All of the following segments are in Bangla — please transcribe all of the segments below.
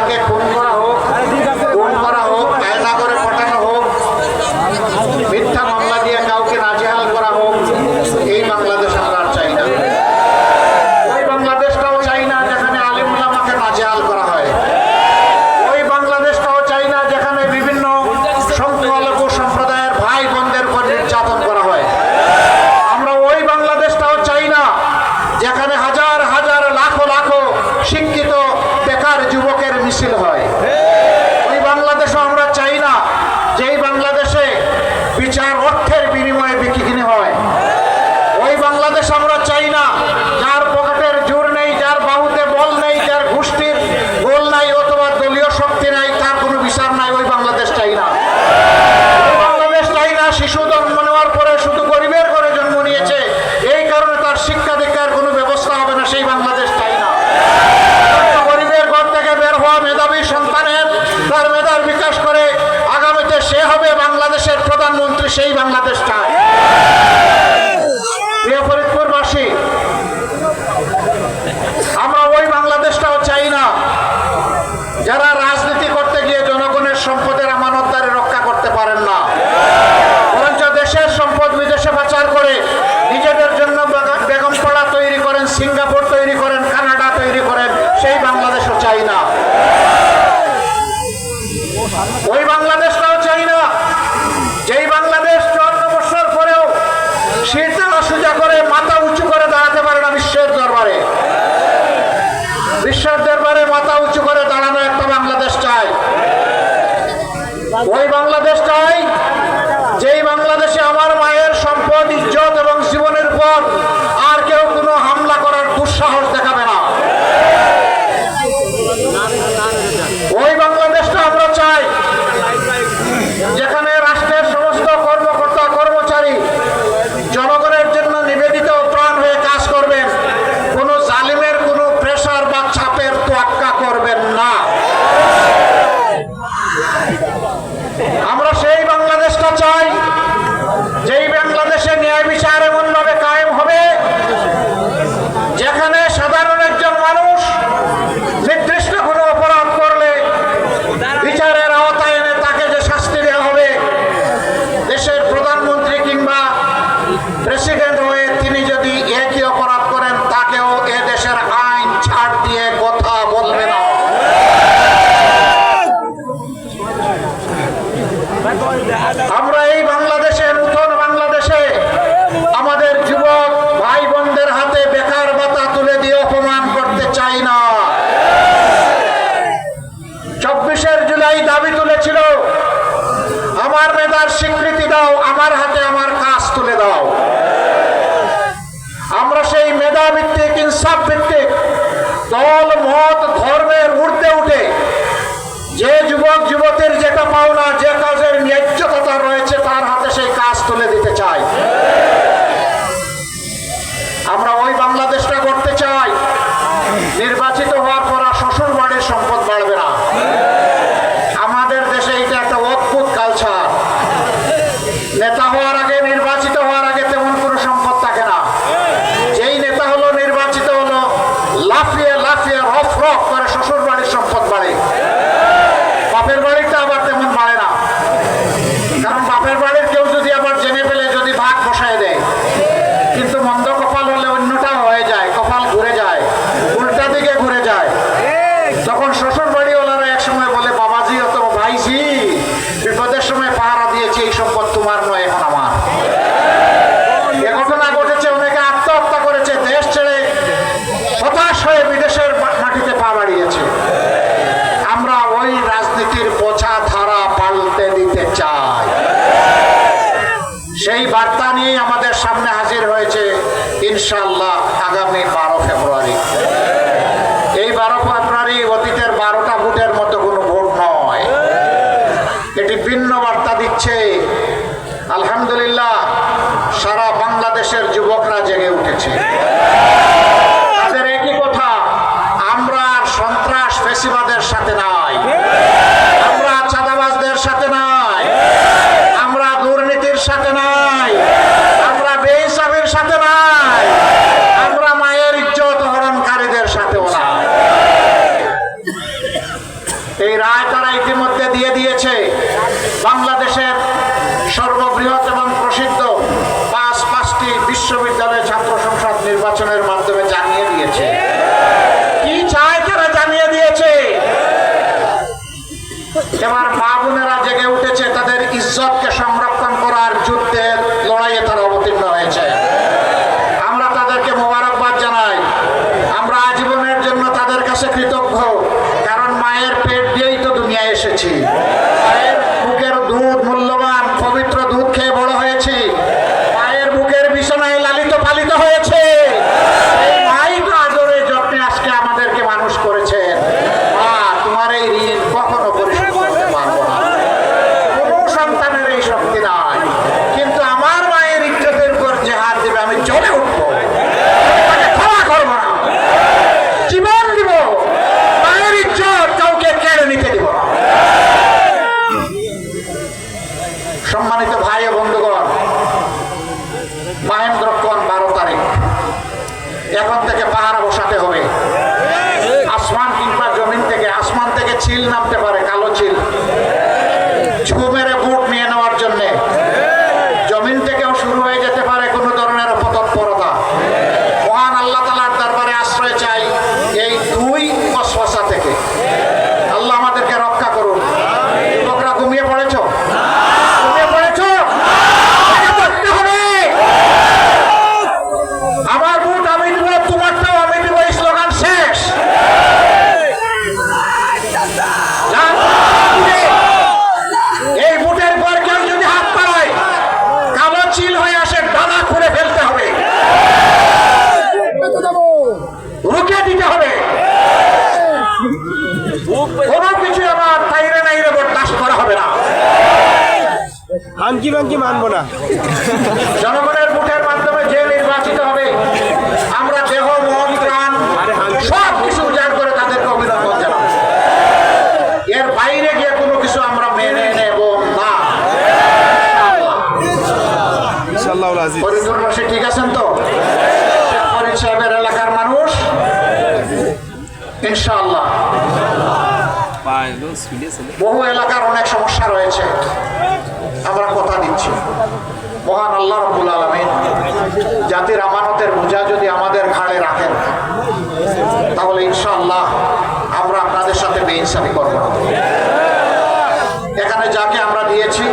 তাকে খুন করা আলহামদুলিল্লাহ, সারা বাংলাদেশের যুবকরা জেগে উঠেছে। তাদের একই কথা, আমরা সন্ত্রাস ফেসিবাদের সাথে নাই। আমরা সাথে নাই। আমরা দুর্নীতির সাথে নাই। আমরা সাথে নাই। আমরা মায়ের হরণকারীদের এই রায় তারা ইতিমধ্যে দিয়ে দিয়েছে। বাংলাদেশের সর্ববৃহৎ এবং প্রসিদ্ধ পাঁচ পাঁচটি বিশ্ববিদ্যালয় ছাত্র সংসদ নির্বাচনের মাধ্যমে জানিয়ে দিয়েছে। কি চায় তারা জানিয়ে দিয়েছে? এবার মা বোনেরা জেগে উঠেছে নামতে পারে। হাঙ্কি ভাঙ্কি মানবো না। জনগণের ভোটের মাধ্যমে যে নির্বাচিত হবে আমরা দেহ বহু এলাকার অনেক সমস্যা রয়েছে। আমরা কথা দিচ্ছি। মহান আল্লাহ রব্বুল আলমিন জাতির আমানতের বোঝা যদি আমাদের ঘাড়ে রাখেন, তাহলে ইনশাআল্লাহ আমরা আপনাদের সাথে বেইনসাফি করব এখানে যাকে আমরা দিয়েছি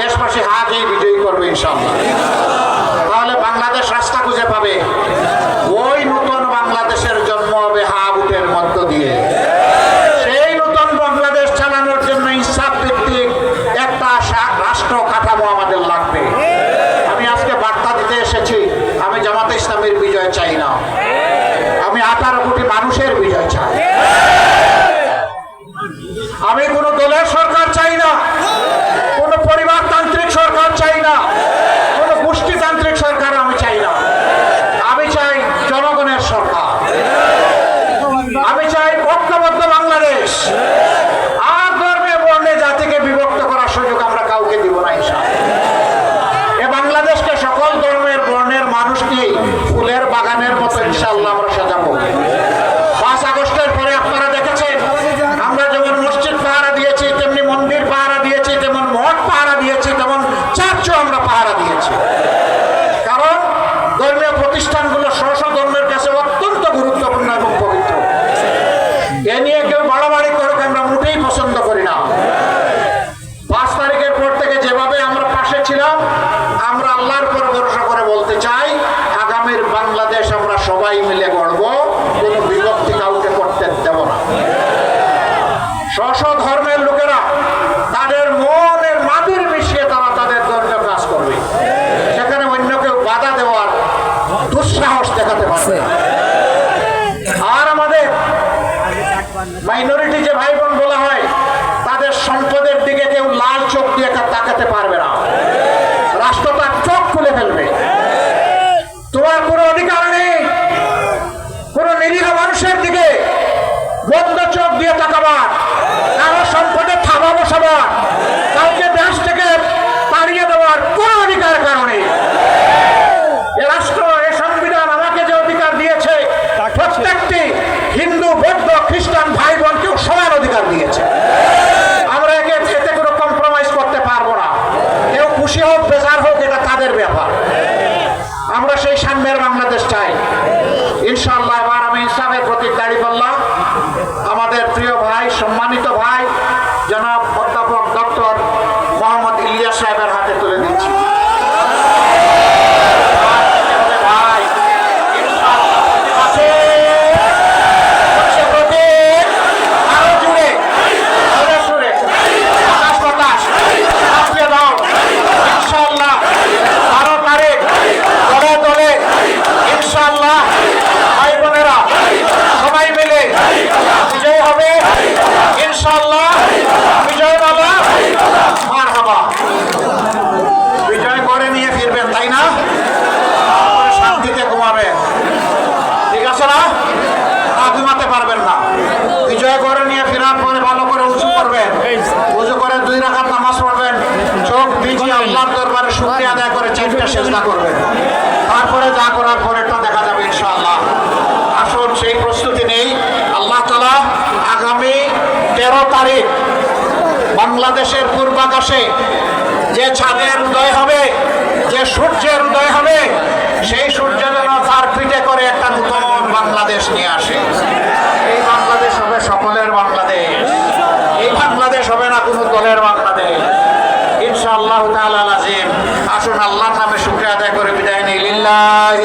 দেশবাসী হাত বিজয়ী করবে ইনশাল্লাহ তাহলে বাংলাদেশ রাস্তা খুঁজে পাবে। ফুলের বাগানের মতো ইনশাল্লাহ আমরা সাজাবো। মাইনরিটি যে ভাই বোন বলা হয়, তাদের সম্পদের দিকে কেউ লাল চোখ দিয়ে তাকাতে পারবে না। সাহেবের আসে যে ছাদের উদয় হবে, যে সূর্যের উদয় হবে, সেই সূর্য যেন তার পিঠে করে একটা নতুন বাংলাদেশ নিয়ে আসে। এই বাংলাদেশ হবে সকলের বাংলাদেশ। এই বাংলাদেশ হবে না কোনো দলের বাংলাদেশ। ইনশাআল্লাহ আসুন আল্লাহ নামে শুক্রিয়া আদায় করে বিদায় নিই। লিল্লাহি